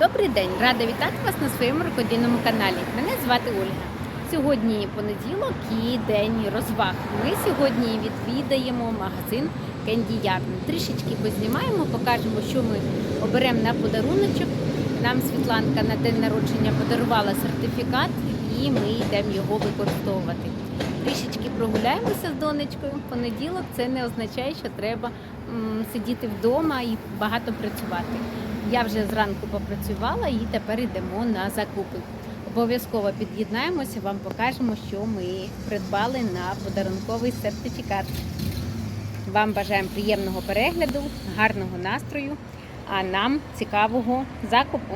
Добрий день! Рада вітати вас на своєму рукодільному каналі. Мене звати Ольга. Сьогодні понеділок і день розваг. Ми сьогодні відвідаємо магазин Candy Yarn. Трішечки познімаємо, покажемо, що ми оберемо на подаруночок. Нам Світланка на день народження подарувала сертифікат, і ми йдемо його використовувати. Трішечки прогуляємося з донечкою. Понеділок це не означає, що треба м, сидіти вдома і багато працювати. Я вже зранку попрацювала і тепер йдемо на закупи. Обов'язково під'єднаємося, вам покажемо, що ми придбали на подарунковий сертифікат. Вам бажаємо приємного перегляду, гарного настрою, а нам цікавого закупу.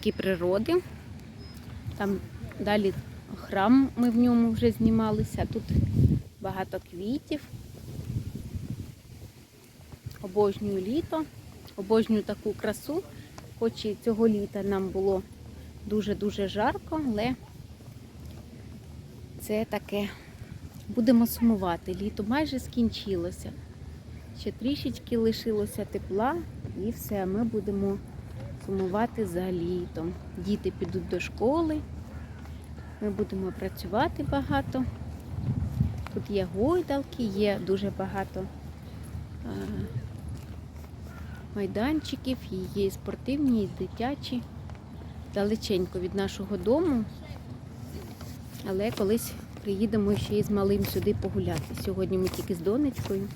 Трішечки природи. Там далі храм ми в ньому вже знімалися. Тут багато квітів. Обожнюю літо, обожнюю таку красу. Хоч і цього літа нам було дуже-дуже жарко, але це таке. Будемо сумувати. Літо майже скінчилося. Ще трішечки лишилося тепла і все, ми будемо сумувати за літом. Діти підуть до школи, ми будемо працювати багато. Тут є гойдалки, є дуже багато майданчиків, є і спортивні, і дитячі. Далеченько від нашого дому. Але колись приїдемо ще із малим сюди погуляти. Сьогодні ми тільки з донечкою.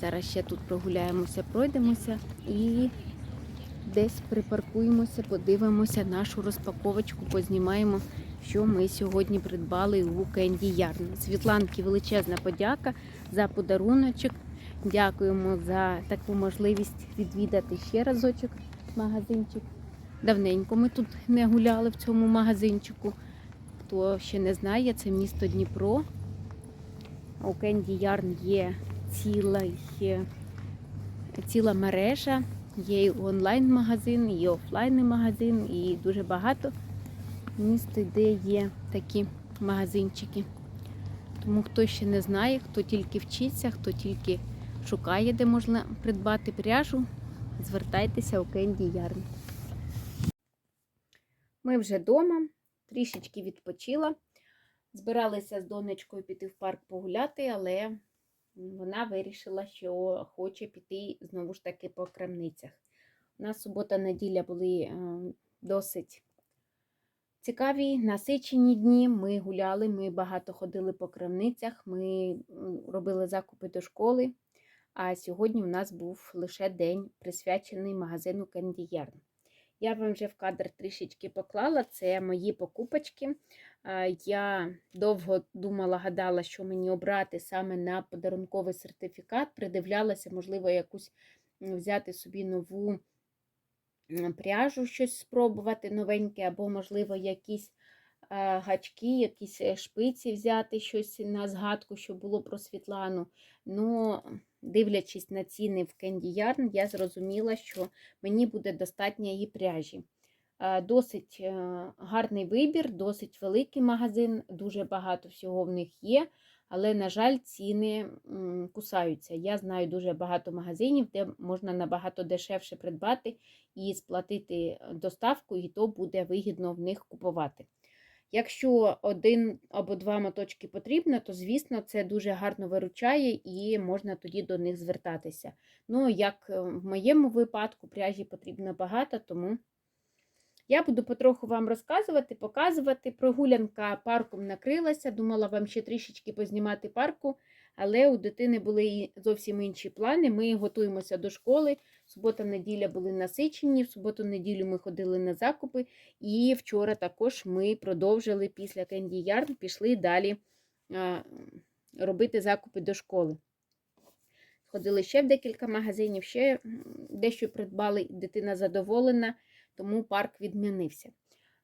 Зараз ще тут прогуляємося, пройдемося і десь припаркуємося, подивимося нашу розпаковочку, познімаємо, що ми сьогодні придбали у Кенді Ярн. Світланки величезна подяка за подаруночок. Дякуємо за таку можливість відвідати ще разочок магазинчик. Давненько ми тут не гуляли в цьому магазинчику. Хто ще не знає, це місто Дніпро. У Кенді Ярн є ціла, ціла мережа, є і онлайн-магазин, і офлайн магазин, і дуже багато міст, де є такі магазинчики. Тому хто ще не знає, хто тільки вчиться, хто тільки шукає, де можна придбати пряжу, звертайтеся у Кенді Ярн. Ми вже вдома, трішечки відпочила. Збиралися з донечкою піти в парк погуляти, але вона вирішила, що хоче піти знову ж таки по крамницях. У нас субота-неділя були е, досить цікаві, насичені дні. Ми гуляли, ми багато ходили по крамницях, ми робили закупи до школи. А сьогодні у нас був лише день присвячений магазину Yarn. Я вам вже в кадр трішечки поклала, це мої покупочки. Я довго думала, гадала, що мені обрати саме на подарунковий сертифікат. Придивлялася, можливо, якусь взяти собі нову пряжу, щось спробувати новеньке, або, можливо, якісь гачки, якісь е, шпиці взяти щось на згадку, що було про Світлану. Ну, дивлячись на ціни в Candy Yarn, я зрозуміла, що мені буде достатньо її пряжі. Досить е, гарний вибір, досить великий магазин, дуже багато всього в них є, але, на жаль, ціни кусаються. Я знаю дуже багато магазинів, де можна набагато дешевше придбати і сплатити доставку, і то буде вигідно в них купувати. Якщо один або два моточки потрібно, то, звісно, це дуже гарно виручає і можна тоді до них звертатися. Ну, як е, в моєму випадку, пряжі потрібно багато, тому я буду потроху вам розказувати, показувати. Прогулянка парком накрилася, думала вам ще трішечки познімати парку, але у дитини були зовсім інші плани. Ми готуємося до школи. Субота-неділя були насичені, в суботу-неділю ми ходили на закупи, і вчора також ми продовжили після Candy Yarn, пішли далі робити закупи до школи. Ходили ще в декілька магазинів, ще дещо придбали, дитина задоволена, тому парк відмінився.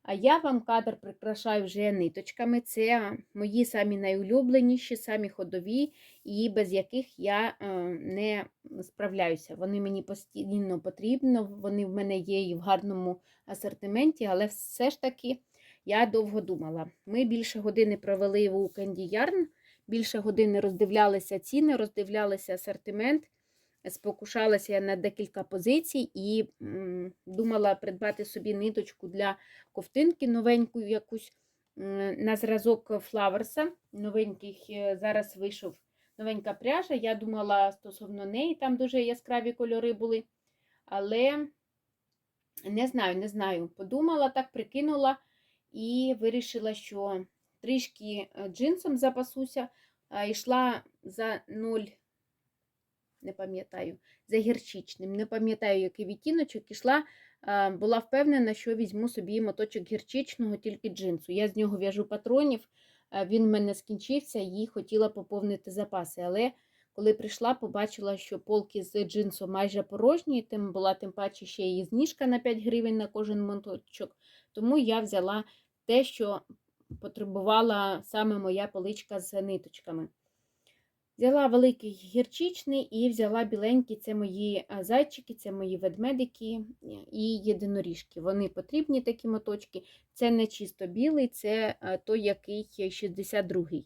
А я вам кадр прикрашаю вже ниточками. Це мої самі найулюбленіші, самі ходові, і без яких я е, не справляюся. Вони мені постійно потрібні, вони в мене є і в гарному асортименті, але все ж таки я довго думала. Ми більше години провели у Candy Yarn, більше години роздивлялися ціни, роздивлялися асортимент спокушалася я на декілька позицій і думала придбати собі ниточку для ковтинки, новеньку якусь на зразок флаверса. Новеньких е, зараз вийшов новенька пряжа. Я думала стосовно неї, там дуже яскраві кольори були. Але не знаю, не знаю. Подумала, так прикинула і вирішила, що трішки е, джинсом запасуся, йшла за 0 не пам'ятаю, за гірчичним. Не пам'ятаю, який відтіночок ішла. Була впевнена, що візьму собі моточок гірчичного, тільки джинсу. Я з нього в'яжу патронів, він в мене скінчився і хотіла поповнити запаси. Але Коли прийшла, побачила, що полки з джинсу майже порожні, тим була тим паче ще і знижка на 5 гривень на кожен моточок. Тому я взяла те, що потребувала саме моя поличка з ниточками. Взяла великий гірчичний і взяла біленький. Це мої зайчики, це мої ведмедики і єдиноріжки. Вони потрібні такі моточки. Це не чисто білий, це той, який 62-й.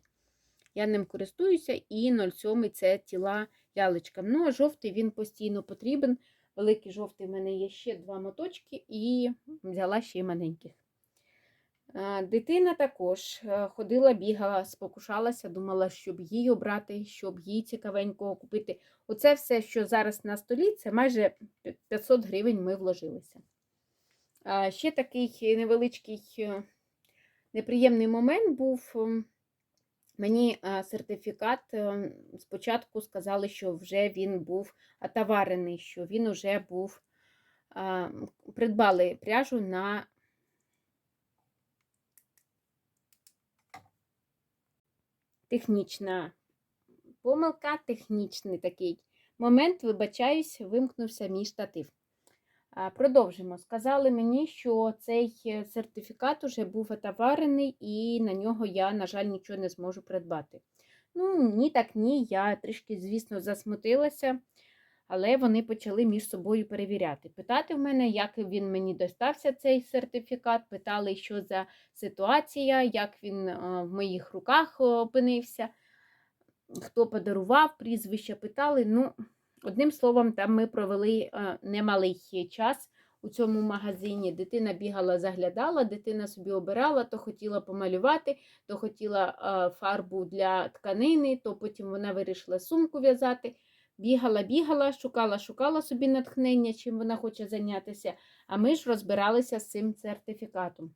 Я ним користуюся, і 0,7 це тіла лялечкам. Ну, а жовтий він постійно потрібен. Великий жовтий в мене є ще два моточки, і взяла ще й маленьких. Дитина також е, ходила, бігала, спокушалася, думала, щоб її обрати, щоб їй цікавенького купити. Оце все, що зараз на столі, це майже 500 гривень ми вложилися. Ще такий невеличкий е, неприємний момент був. ем, Мені сертифікат е, спочатку сказали, що вже він був отоварений, що він вже був, придбали пряжу на технічна помилка, технічний такий момент, вибачаюсь, вимкнувся мій штатив. Продовжимо. Сказали мені, що цей е, сертифікат уже був отоварений, і на нього я, на жаль, нічого не зможу придбати. Ну, ні, так ні. Я трішки, звісно, засмутилася, але вони почали між собою перевіряти. Питати в мене, як він мені достався цей сертифікат, питали, що за ситуація, як він е, в моїх руках опинився, хто подарував, прізвища питали. Ну, Одним словом, там ми провели е, немалий час у цьому магазині. Дитина бігала, заглядала, дитина собі обирала, то хотіла помалювати, то хотіла е, фарбу для тканини, то потім вона вирішила сумку в'язати. Бігала, бігала, шукала, шукала собі натхнення, чим вона хоче зайнятися. А ми ж розбиралися з цим сертифікатом.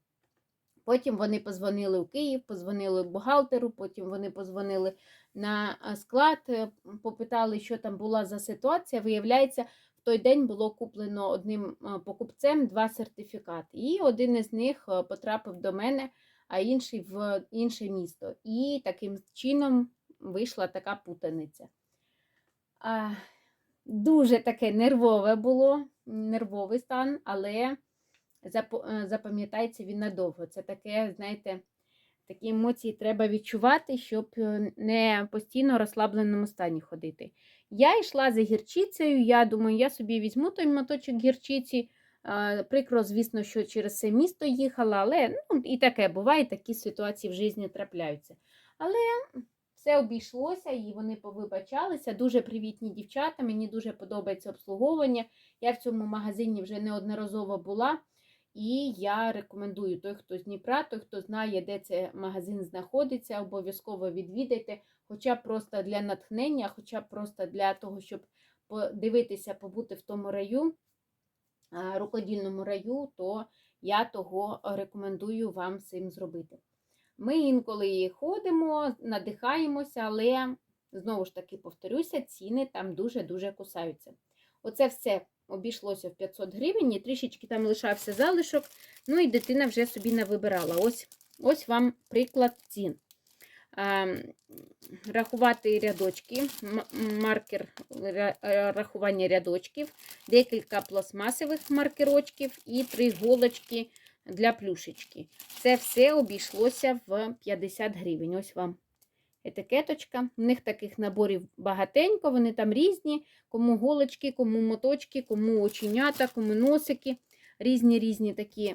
Потім вони позвонили у Київ, позвонили бухгалтеру, потім вони позвонили на склад, е, попитали, що там була за ситуація. Виявляється, в той день було куплено одним покупцем два сертифікати. І один із них потрапив до мене, а інший в інше місто. І таким чином вийшла така путаниця. Дуже таке нервове було, нервовий стан, але е, запам'ятається він надовго. Це таке, знаєте, такі емоції треба відчувати, щоб е, не постійно в розслабленому стані ходити. Я йшла за гірчицею, я думаю, я собі візьму той моточок гірчиці. Прикро, звісно, що через це місто їхала, але ну, і таке буває, такі ситуації в житті трапляються. Але все обійшлося і вони повибачалися. Дуже привітні дівчата, мені дуже подобається обслуговування. Я в цьому магазині вже неодноразово була. І я рекомендую той, хто з Дніпра, той, хто знає, де цей магазин знаходиться, обов'язково відвідайте, хоча б просто для натхнення, хоча б просто для того, щоб подивитися, побути в тому раю, рукодільному раю, то я того рекомендую вам цим зробити. Ми інколи ходимо, надихаємося, але знову ж таки повторюся, ціни там дуже-дуже кусаються. Оце все обійшлося в 500 гривень, і трішечки там лишався залишок. Ну і дитина вже собі не вибирала. Ось ось вам приклад цін. Рахувати рядочки, маркер рахування рядочків, декілька пластмасових маркерочків і три голочки для плюшечки. Це все обійшлося в 50 гривень. Ось вам етикеточка. У них таких наборів багатенько, вони там різні. Кому голочки, кому моточки, кому оченята, кому носики. Різні різні такі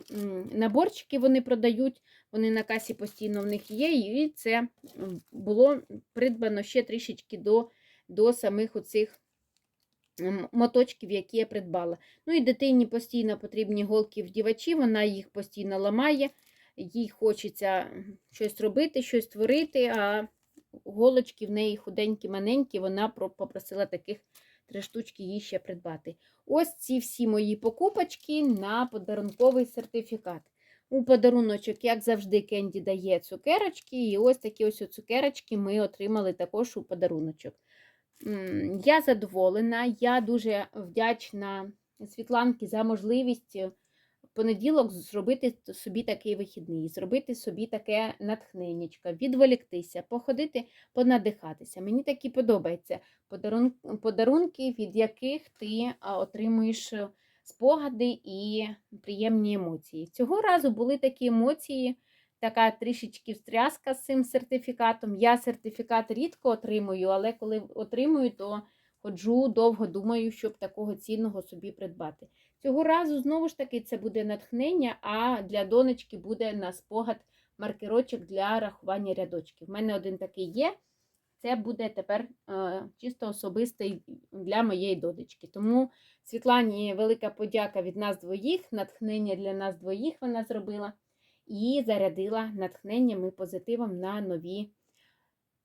наборчики вони продають. Вони на касі постійно в них є. І це було придбано ще трішечки до, до самих оцих моточків, які я придбала. Ну і дитині постійно потрібні голки вдівачі, вона їх постійно ламає, їй хочеться щось робити, щось творити, а голочки в неї худенькі, маленькі, вона попросила таких три штучки їй ще придбати. Ось ці всі мої покупочки на подарунковий сертифікат. У подаруночок, як завжди, Кенді дає цукерочки, і ось такі ось цукерочки ми отримали також у подаруночок. Я задоволена, я дуже вдячна Світланки за можливість понеділок зробити собі такий вихідний, зробити собі таке натхненнячко, відволіктися, походити, понадихатися. Мені такі подобаються подарунки, від яких ти отримуєш е, спогади і приємні емоції. Цього разу були такі емоції, така трішечки встряска з цим сертифікатом. Я сертифікат рідко отримую, але коли отримую, то ходжу, довго думаю, щоб такого цінного собі придбати. Цього разу, знову ж таки, це буде натхнення, а для донечки буде на спогад маркерочок для рахування рядочків. У мене один такий є. Це буде тепер е, чисто особистий для моєї донечки. Тому Світлані велика подяка від нас двоїх, натхнення для нас двоїх вона зробила і зарядила натхненням і позитивом на нові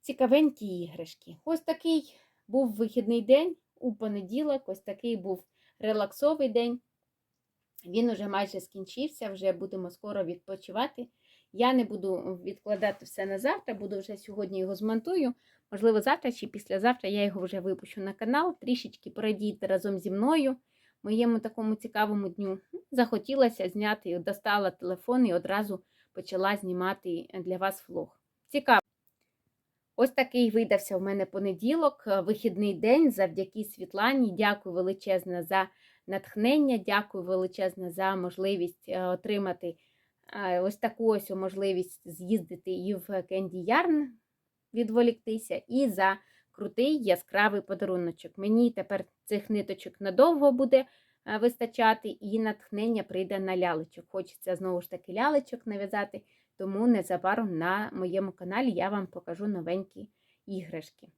цікавенькі іграшки. Ось такий був вихідний день у понеділок, ось такий був релаксовий день. Він уже майже скінчився, вже будемо скоро відпочивати. Я не буду відкладати все на завтра, буду вже сьогодні його змонтую. Можливо, завтра чи післязавтра я його вже випущу на канал. Трішечки порадійте разом зі мною моєму такому цікавому дню. Захотілося зняти, достала телефон і одразу почала знімати для вас влог. Цікаво. Ось такий видався в мене понеділок, е, вихідний день завдяки Світлані. Дякую величезне за натхнення, дякую величезне за можливість е, отримати е, ось таку ось можливість з'їздити і в Кенді Ярн, відволіктися, і за крутий яскравий подаруночок. Мені тепер цих ниточок надовго буде вистачати, і натхнення прийде на лялечок. Хочеться знову ж таки лялечок нав'язати, тому незабаром на моєму каналі я вам покажу новенькі іграшки.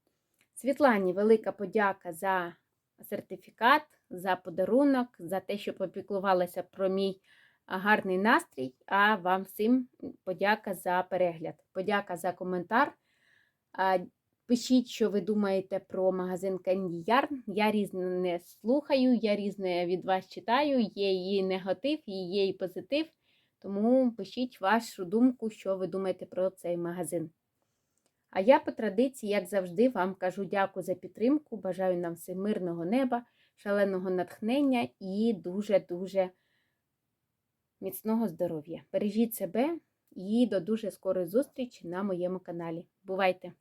Світлані, велика подяка за сертифікат, за подарунок, за те, що попіклувалася про мій гарний настрій. А вам всім подяка за перегляд, подяка за коментар. Пишіть, що ви думаєте про магазин Candy Yarn. Я різне не слухаю, я різне від вас читаю, є її негатив, і є її позитив. Тому пишіть вашу думку, що ви думаєте про цей магазин. А я по традиції, як завжди, вам кажу дякую за підтримку. Бажаю нам всім мирного неба, шаленого натхнення і дуже-дуже міцного здоров'я. Бережіть себе і до дуже скорої зустрічі на моєму каналі. Бувайте!